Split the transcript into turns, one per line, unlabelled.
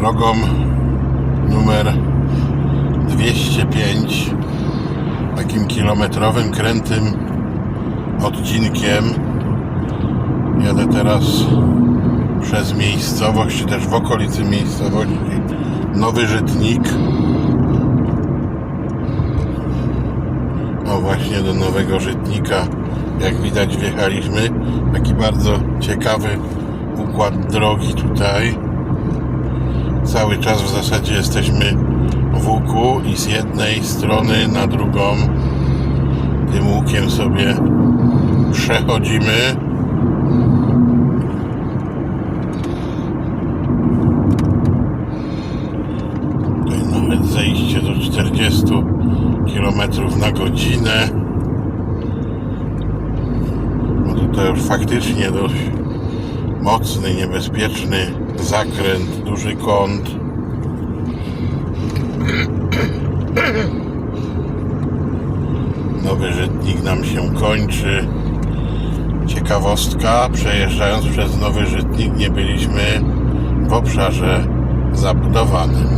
drogą numer 205 takim kilometrowym krętym odcinkiem. Jadę teraz przez miejscowość, czy też w okolicy miejscowości. Nowy Żytnik. O właśnie do Nowego Żytnika. Jak widać wjechaliśmy. Taki bardzo ciekawy układ drogi tutaj cały czas w zasadzie jesteśmy w łuku i z jednej strony na drugą tym łukiem sobie przechodzimy. Tutaj nawet zejście do 40 km na godzinę. No to, to już faktycznie dość mocny, niebezpieczny zakręt, duży kąt Nowy Żytnik nam się kończy. Ciekawostka, przejeżdżając przez Nowy Żytnik nie byliśmy w obszarze zabudowanym.